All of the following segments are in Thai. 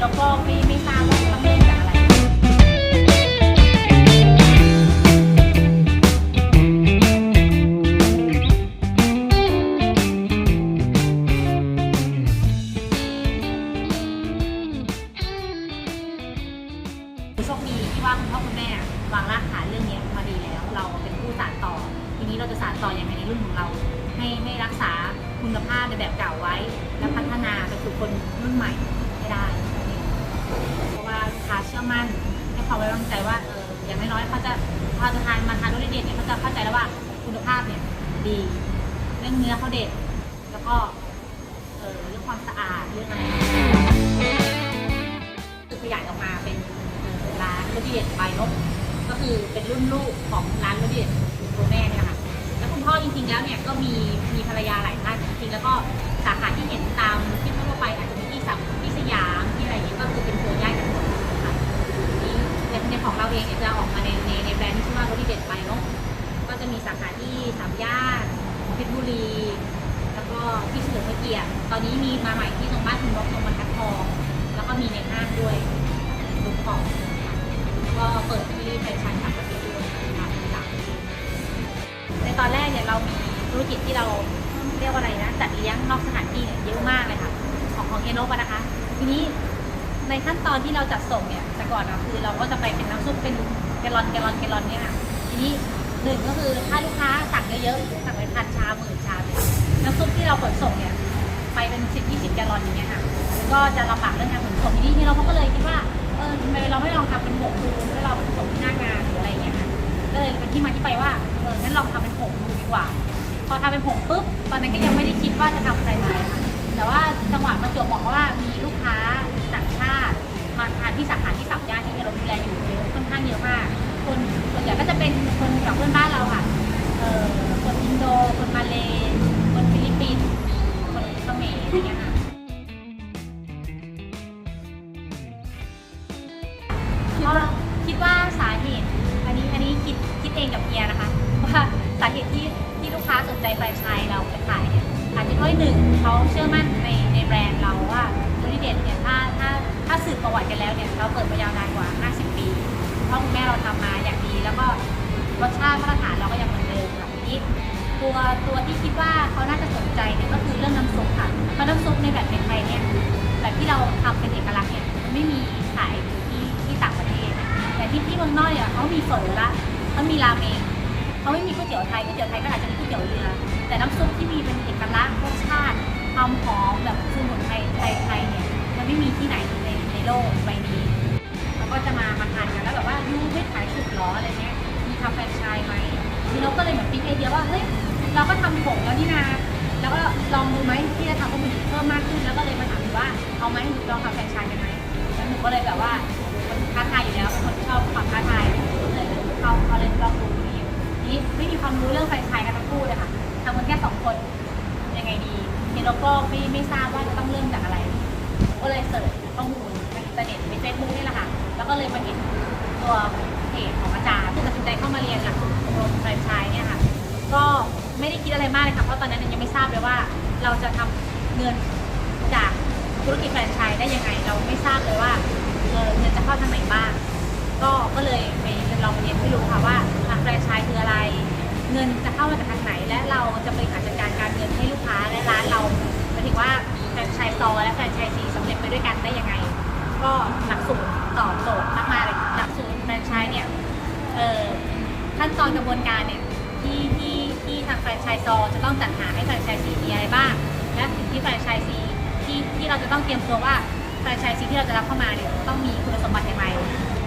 แล้วก็ไม่ไม่ทราบว่าต้องเริ่มจากอะไร โชคดีที่ว่าคุณพ่อคุณแม่วางรากฐานเรื่องนี้มาดีแล้ว เราเป็นผู้สานต่อ ทีนี้เราจะสานต่ออยังไงในรุ่นของเรา ให้ไม่รักษาคุณภาพในแบบเก่าไว้ และพัฒนาไปสู่คนรุ่นใหม่ให้ได้ ค้าเชื่อมั่น ให้ความไว้วางใจว่าเอออย่างน้อยๆเขาจะพอจะทานมาทานรสเด็ดเนี่ยเขาจะเข้าใจแล้วว่าคุณภาพเนี่ยดี เรื่องเนื้อเขาเด็ด แล้วก็เออเรื่องความสะอาดเรื่องอะไรคือขยายออกมาเป็นร้านรถดีเด็ดบายนกก็คือเป็นรุ่นลูกของร้านรถดีเด็ดตัวแม่เนี่ยค่ะแล้วคุณพ่อจริงๆแล้วเนี่ยก็มีมีภรรยาหลายท่านจริงๆแล้วก็สาขาที่เห็นตามที่ทั่วไปอาจจะมีที่สัมที่สยาม อนนี้มีมาใหม่ที่ตรงบ้านคุณบอกตรงบรรทัดทอง แล้วก็มีในห้างด้วยลูกของก็เปิดที่แฟรนไชส์ต่างประเทศด้วยนะคะต่างในตอนแรกเนี่ยเรามีธุรกิจที่เราเรียกว่าอะไรนะจัดเลี้ยงนอกสถานที่เนี่ยเยอะมากเลยค่ะของของเอโนบนะคะ ทีนี้ในขั้นตอนที่เราจัดส่งเนี่ยแต่ก่อนอะคือเราก็จะไปเป็นน้ำซุปเป็นแกลลอนแกลลอนแกลลอนเนี่ยค่ะทีนี้หนึ่งก็คือถ้าลูกค้าสั่งเยอะๆสั่งเป็นพันชามหมื่นชามเนี่ยน้ำซุปที่เราขนส่งเนี่ย ไปเป็นสิบยี่สิบแกลลอนอย่างเงี้ยค่ะมันก็จะลำบากเรื่องการขนส่งทีนี้ที่เราก็เลยคิดว่าเออทำไมเราไม่ลองทำเป็นผงดูแล้วเราขนส่งที่หน้างานหรืออะไรเงี้ยค่ะก็เลยเป็นที่มาที่ไปว่าเอองั้นลองทำเป็นผงดูดีกว่า พอทำเป็นผงปุ๊บตอนนั้นก็ยังไม่ได้คิดว่าจะทำอะไรมาค่ะแต่ว่าจังหวะประจวบเหมาะว่ามีลูกค้าต่างชาติมาทานที่สาขาที่สัมยาที่เราดูแลอยู่เยอะค่อนข้างเยอะมาก คนส่วนใหญ่ก็จะเป็นคนจากเพื่อนบ้านเราค่ะเออคนอินโดคนมาเล เมรอะไรเงี้ยค่ะคิดว่าคิดว่าสาเหตุ อันนี้อันนี้คิดคิดเองกับเฮียนะคะว่าสาเหตุที่ที่ลูกค้าสนใจแฟรนไชส์เราไปขายเนี่ยอาจจะด้วยหนึ่งเขาเชื่อมั่นในในแบรนด์เราว่าบริเดตเนี่ยถ้าถ้าถ้าสืบประวัติกันแล้วเนี่ยเราเปิดมายาวนานกว่า 50 ปีพ่อคุณแม่เราทำมาอย่างดี แล้วก็รสชาติมาตรฐานเราก็ยัง ตัวตัวที่คิดว่าเขาน่าจะสนใจเนี่ยก็คือเรื่องน้ำซุปค่ะเพราะน้ำซุปในแบบไทยๆเนี่ยแบบที่เราทำเป็นเอกลักษณ์เนี่ยมันไม่มีขายอยู่ที่ที่ต่างประเทศ แต่ที่ที่เมืองนอกเนี่ยเขามีเฝอละเขามีราเมงเขาไม่มีก๋วยเตี๋ยวไทยก๋วยเตี๋ยวไทยก็อาจจะมีก๋วยเตี๋ยวเรือ แต่น้ำซุปที่มีเป็นเอกลักษณ์รสชาติความหอมแบบสมุนไพรไทยๆเนี่ยมันไม่มีที่ไหนในในโลกใบนี้แล้วก็จะมามาทานกันแล้วแบบว่ายูไม่ขายสุดหรออะไรเงี้ยมีทำแฟรนไชส์ไหมทีเราก็เลยแบบปิ๊งไอเดียว่าเฮ้ย เราก็ทำผงแล้วนี่นา แล้วก็ลองดูไหมที่จะทำให้มันเพิ่มมากขึ้น แล้วก็เลยมาถามหนูว่า เอาไหมหนูลองทำแฟรนไชส์กันไหมแล้วหนูก็เลยแบบว่าคนท้าทายอยู่แล้วเป็นคนที่ชอบความท้าทายเลยเอาเอาเลยลองดูนี่นี่ไม่มีความรู้เรื่องแฟรนไชส์กันทั้งคู่เลยค่ะทำกันแค่สองคนยังไงดีทีเราก็ไม่ไม่ทราบว่าจะต้องเริ่มจากอะไรก็เลยเสิร์ชข้อมูลในอินเทอร์เน็ตในเฟซบุ๊กนี่แหละค่ะ แล้วก็เลยมาเห็นตัวเพจของอาจารย์ที่ตัดสินใจเข้ามาเรียนหลักสูตรอบรมแฟรนไชส์เนี่ยค่ะ ก็ ไม่ได้คิดอะไรมากเลยค่ะ เพราะตอนนั้นยังไม่ทราบเลยว่า เราจะทำเงินจากธุรกิจแฟรนไชส์ได้ยังไง เราไม่ทราบเลยว่าเงินจะเข้าทางไหนบ้าง ก็ก็เลยไปลองเรียนให้รู้ค่ะว่าแฟรนไชส์คืออะไร เงินจะเข้ามาจากทางไหน และเราจะบริหารจัดการการเงินให้ลูกค้าและร้านเราหมายถึงว่าแฟรนไชส์ซอและแฟรนไชส์ซีสำเร็จไปด้วยกันได้ยังไง ก็หลักสูตรตอบโจทย์มากมายเลยหลักสูตรแฟรนไชส์เนี่ยเอ่อขั้นตอนกระบวนการเนี่ย ทางแฟรนไชส์ซอจะต้องจัดหาให้แฟรนไชส์ซีมีอะไรบ้าง และสิ่งที่แฟรนไชส์ซีที่ที่เราจะต้องเตรียมตัวว่าแฟรนไชส์ซีที่เราจะรับเข้ามาเนี่ยต้องมีคุณสมบัติอย่างไร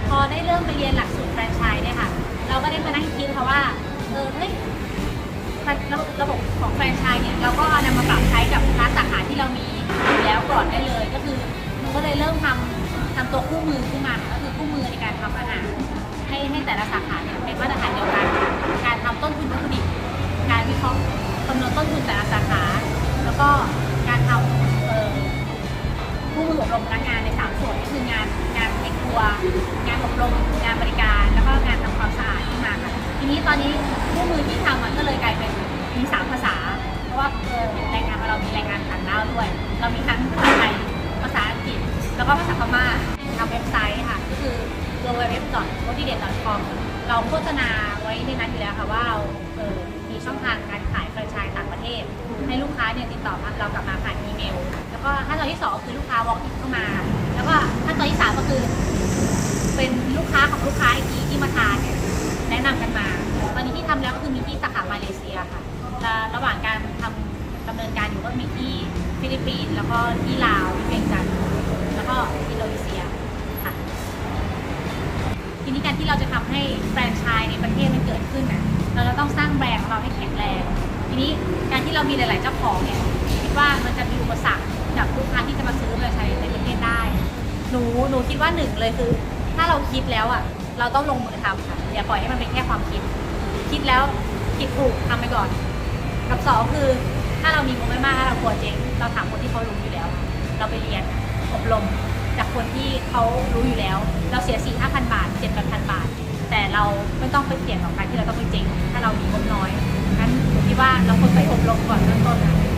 พอได้เริ่มไปเรียนหลักสูตรแฟรนไชส์เนี่ยค่ะ เราก็ได้มานั่งคิดค่ะว่าเออเฮ้ยระบบระบบของแฟรนไชส์เนี่ยเราก็นำมาปรับใช้กับร้านสาขาที่เรามีอยู่แล้วก่อนได้เลย ก็คือหนูก็เลยเริ่มทำทำตัวคู่มือขึ้นมาก็คือคู่มือในการทำอาหารให้ให้แต่ละสาขาเนี่ยเป็นมาตรฐานเดียวกัน การทำต้นทุนวัตถุดิบ การวิเคราะห์คำนวณต้นทุนแต่ละสาขา แล้วก็การทำเอ่อผู้มืออบรมพนักงานในสามส่วนก็คืองานงานในครัว งานอบรมงานบริการ แล้วก็งานทำความสะอาดขึ้นมาค่ะทีนี้ตอนนี้ผู้มือที่ทำมันก็เลยกลายเป็นมีสามภาษา เพราะว่าเออแรงงานของเรามีแรงงานต่างด้าวด้วย เรามีทั้งภาษาไทยภาษาอังกฤษ แล้วก็ภาษาพม่าทำเว็บไซต์ค่ะก็คือ www.motivate.com เราโฆษณาไว้ในนั้นอยู่แล้วค่ะว่าเราเออ ช่องทางการขายแฟรนไชส์ต่างประเทศ ให้ลูกค้าเนี่ยติดต่อมาเรากลับมาผ่านอีเมล แล้วก็ขั้นตอนที่สองคือลูกค้า walk in เข้ามา แล้วก็ขั้นตอนที่สามก็คือ เป็นลูกค้าของลูกค้าอีกทีที่มาทานเนี่ยแนะนำกันมา ตอนนี้ที่ทำแล้วก็คือมีที่สาขามาเลเซียค่ะและระหว่างการทำดำเนินการอยู่ก็มีที่ฟิลิปปินส์แล้วก็ที่ลาวที่เวียงจันทร์ ทีนี้การที่เรามีหลาย ๆ เจ้าของเนี่ยคิดว่ามันจะมีอุปสรรคกับลูกค้าที่จะมาซื้อแฟรนไชส์ในประเทศได้ หนูหนูคิดว่าหนึ่งเลยคือ ถ้าเราคิดแล้วอะ เราต้องลงมือทำค่ะอย่าปล่อยให้มันเป็นแค่ความคิด คิดแล้วคิดถูกทำไปก่อน กับสองคือถ้าเรามีงบไม่มากถ้าเรากลัวเจ๊งเราถามคนที่เขารู้อยู่แล้ว เราไปเรียนอบรมจากคนที่เขารู้อยู่แล้ว เราเสียสี่ห้าพันบาทเจ็ดแปดพันบาท แต่เราไม่ต้องไปเสี่ยงกับการที่เรา ต้องไปเจ๊งถ้าเรามีงบน้อยงั้นผมคิดว่าเราควรไปอบรมก่อนเริ่มต้นนะ